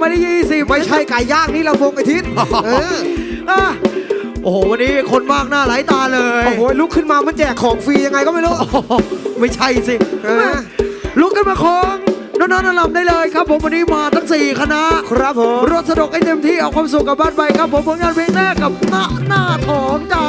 หมายเลขยี่สิบไม่ใช่ไก่ย่างนี่เราวงไอทิศเอออะโอ้โหวันนี้คนมากหน้าหลายตาเลยโอ้โหลุกขึ้นมามันแจกของฟรียังไงก็ไม่รู้โอ้โหไม่ใช่สิเออแม่ลุกขึ้นมาของน้องๆนำได้เลยครับ ผมวันนี้มาทั้ง4คณะครับผมรถสนุกให้เต็มที่เอาความสุขกลับบ้านไปครับ ผมผลงานเพลงแรกกับหน้าหน้าทองจ้า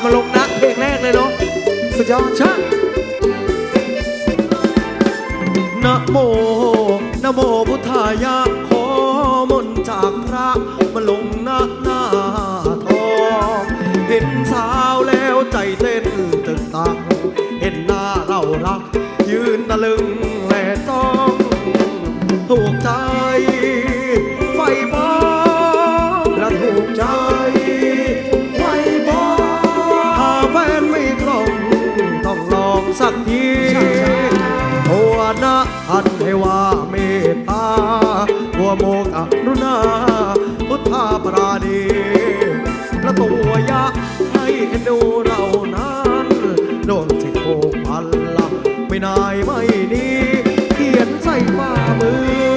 มพามาลงนะเพลงแรกเลยเนาะสุดยอดชะนะโมนะโมพุทธายะขอมนต์จากพระมาลงหน้าหน้าทองเห็นสาวแล้วใจเต้นตึกตัก เห็นหน้าเรารัก ยืนตะลึงแลจ้อง บัวโมกอรุณาพุทธาปราณีและตัวยะให้เอ็นดูเรานั้นดนสิโคพันละไม่นายไม่นี้เขียนใส่ฝ่ามือ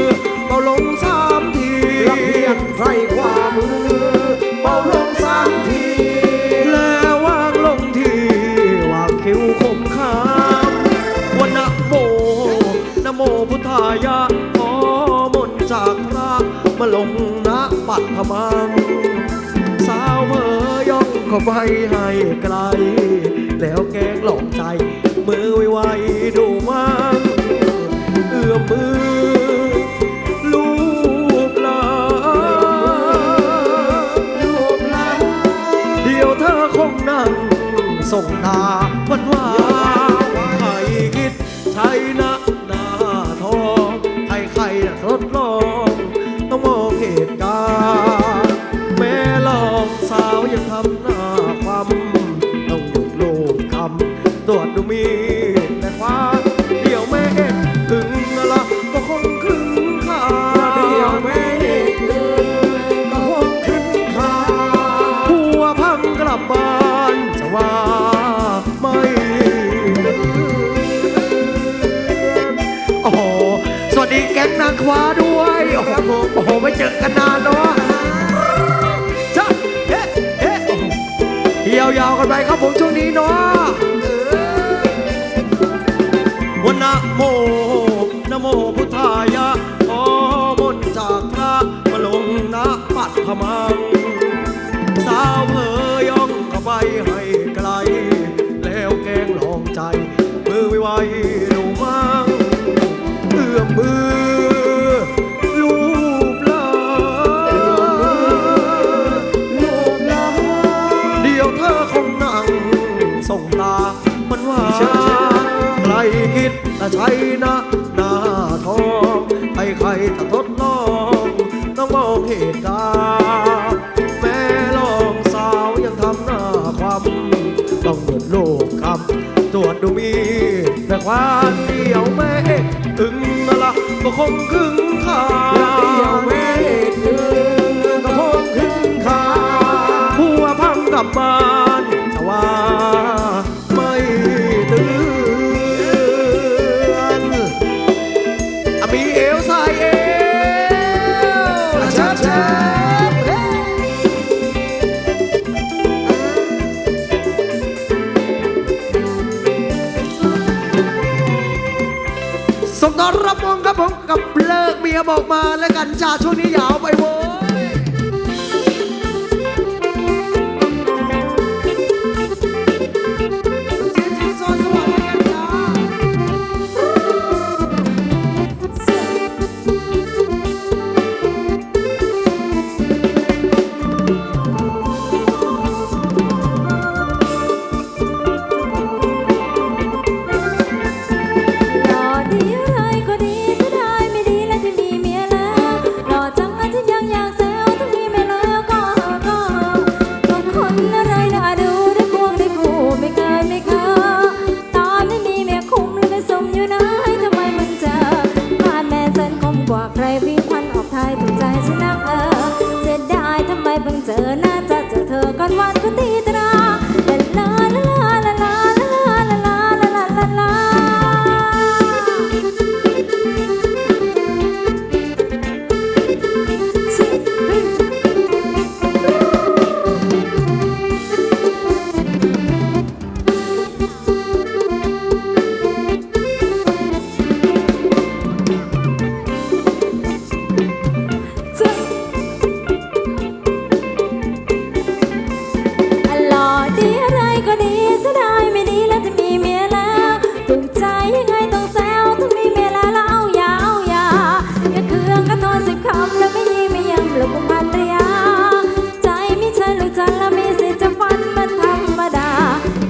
เขาไปให้ไกล แล้วแกงหลอกใจ มือไวๆดูมั่งเอื้อมมือลูบหลานรูบลักษณ์เดี๋ยวเธอคงนั่งส่งตาห ตรวจดูมีและความเดี๋ยวแม่เอ็ดถึงละก็คงครึ่งขาเดี๋ยวแม่เด็กเกินก็คงขึ้นคาผัวพังกลับบ้านจะว่าไม่โอ้โหสวัสดีแก๊งนางคว้าด้วย โอ้โหโอ้โหไม่เจอกันนาน มือไวๆดูมั่งเอื้อมมือลูบหลานรูบลักษณ์เดี๋ยวเธอคงนั่งส่งตามันหวานใครคิดแต่ใช้นะหน้าทองใครใครๆจะ แต่ความเดียวแม่ถึงนั่นละก็คงครึ่งขาและเดียวแม่เด็กเกินก็คงขึ้นคาผัวพังกลับบ้านแต่ว่า บอกมาแล้วกันจ้าช่วงนี้ยาวไปโว้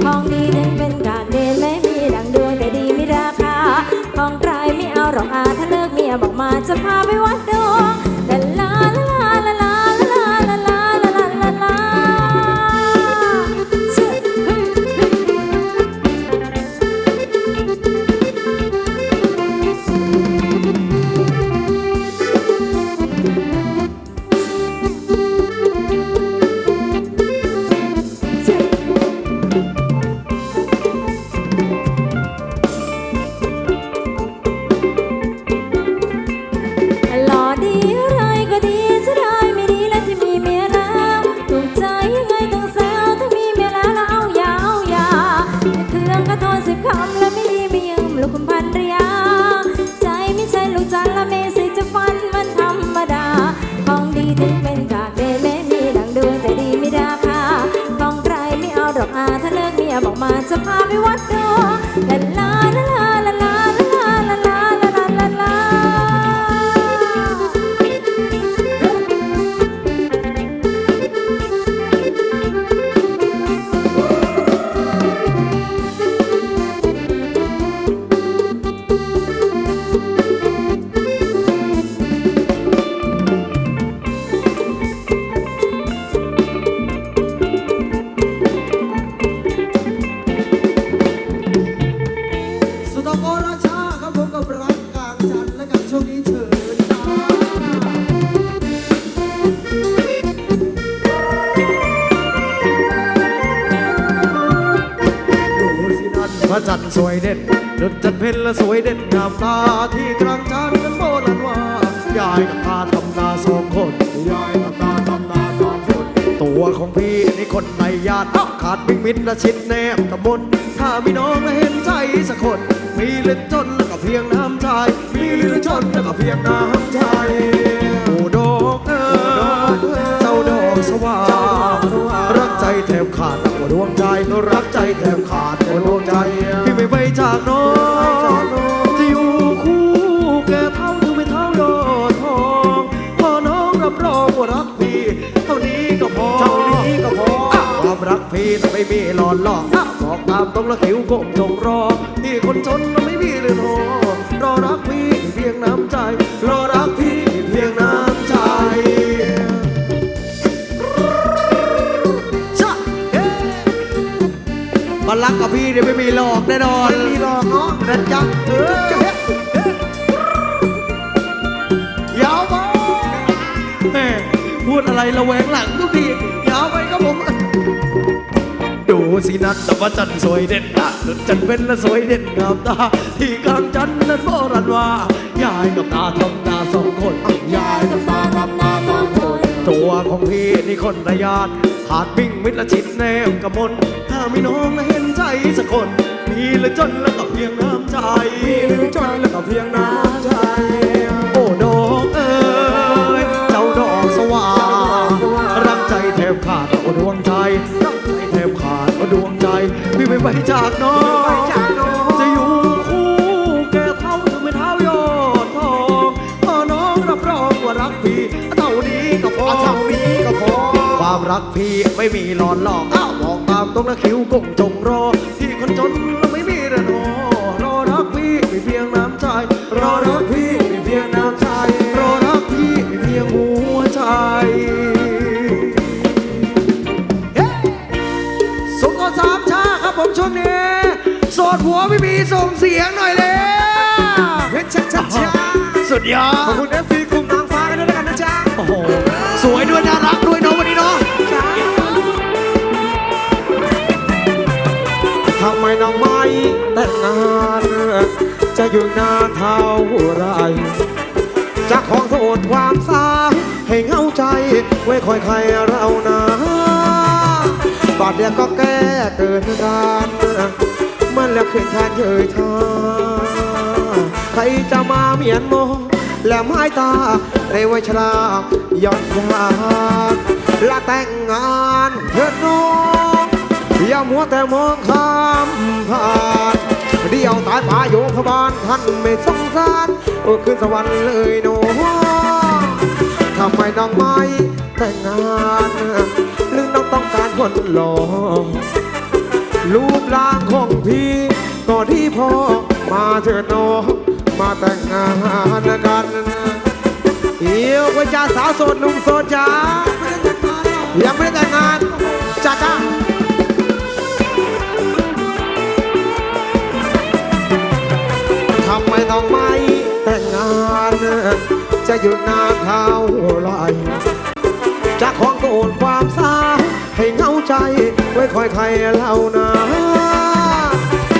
Kong. 都。 วยเด่นดุจจันเพ็ญและสวยเด่นงามตาที่กลางจันทร์นั้นโบราณว่ายายกับตาทำนาสองคนยายกับตาทำนาสองคน ตัวของพี่นี่คนในญาติขาดมิงมิตรและชิดแนบกับนถ้ามีน้องและเห็นใจสักคน มีเลือดจนแล้วก็เพียงน้ำใจมีเลือดจนแล้วก็เพียงน้ำใจโอ้ดอกเอ๋เจ้าดอกสว่างรักใจแทบขาดกว่าดวงใจรักใจแทบขาดกว่าดวงใจ ไม่มีหลอนหลอกบอกตามตรงและขิวก้มจงรอ ที่คนจนน่ะไม่มีเลยทอรอรักพี่เพียงน้ำใจ รอรักพี่เพียงน้ำใจชะเฮ้มารักกับพี่เนี่ยไม่มีหลอกแน่นอนไม่มีหรอกเนาะนะจ๊ะเออยาวไปแม่พูดอะไรระแวงหลังทุกทียาวไปครับผมดู สินันแต่ว่าจันทร์สวยเด่นนะจันทร์เป็นและสวยเด่นงามตา ที่กลางจันทร์นั้นโบราณว่ายายกับตาทำตาสองคนยายกับตาทำนาสองคน ตัวของพี่นี่คนระยาดขาดปิ้งมิตรละชิดแนมกระมนถ้ามีน้องและเห็นใจสักคน มีและจนแล้วก็เพียงน้ำใจมีหรือจนแล้วก็เพียงน้ำใจโอ้ดอกเอ้ยเจ้าดอกสว่างรักใจแทบขาดโอ้ดวงใจ พี่ไม่ไปจากน้องไปจากน้องจะอยู่คู่แก่เท่าถึงไม่เท่ายอดทองพอน้องรับรองว่ารักพี่เท่านี้ก็พอเอาเท่านี้ก็พอ ความรักพี่ไม่มีหลอนหลอกอ้าวบอกตามตรงและคิ้วกงจงรอที่คนจนไม่มีระนอรอรักพี่ไม่เพียงน้ำใจรอรัก ดหัวไม่มีส่งเสียงหน่อยเลยเพชรชัดชัดช้าสุดยอขอบดคุณเอฟซีกลุ่มนางฟ้ากันด้วยแล้วกันนะจ๊ะโอ้โหสวยด้วยน่ารักด้วยเนาะวันนี้เนาะทำไมน้องไม่แต่งงานจะอยู่นานเท่าไรจะของโทษความสาวให้เหงาใจไว้คอยใครเรานะบาดเดียวก็แก้เกินการมัน แล้วขึ้นทางเฉยทาใครจะมาเมียนโมองและไม้ตาในวัยชราหย่อนยานและแต่งงานเถิดน้องอย่ามัวแต่มองข้ามผ่านเดียวตายป่าโยพบาลท่านไม่สงสารโอ้ขึ้นสวรรค์เลยโนทำไมน้องไม่แต่งงานหรือน้องต้องการคนหล่อรูปร่างของพี่ ก็ที่พอมาเถิดน้องมาแต่งงานกันเอียวไปจ้าสาวโสดหนุ่มโสดจ้ายังไม่ได้แต่งงานจ้าจ้าทำไมต้องไม่แต่งงาน จะอยู่นานเท่าไรจะของโกนความสาให้เงาใจ ไว้คอยใครเล่านะ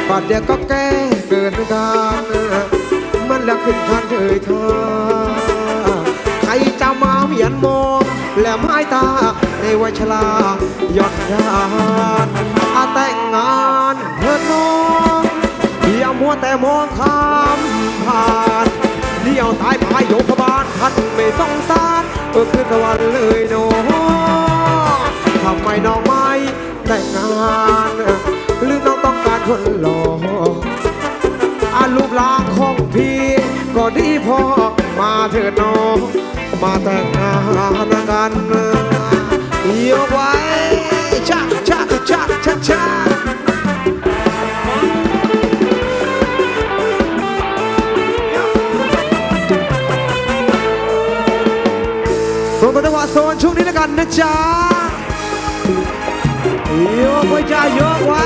ปัดเดียวก็แก้เกินการมันแล้วขึ้นคันเฉยท่าใครจะมาเหียนมองและไม้ตาในวัยชราหย่อนยานอาแต่งงานเถิดน้องอย่ามัวแต่มองข้ามผ่านเดี่ยวตายพายโยกบาลท่านไม่สงสารเออขึ้นสวรรค์เลยโนทำไมน้องไม่แต่งงาน คนหล่ออารูปร่างของพี่ก็ดีพอมาเถิดน้องมาแต่งงานกันยกไว้ชะชะชะชะชะส่งตัวจังหวะโซนช่วงนี้แล้วกันนะจ๊ะยกไว้จ้ายกไว้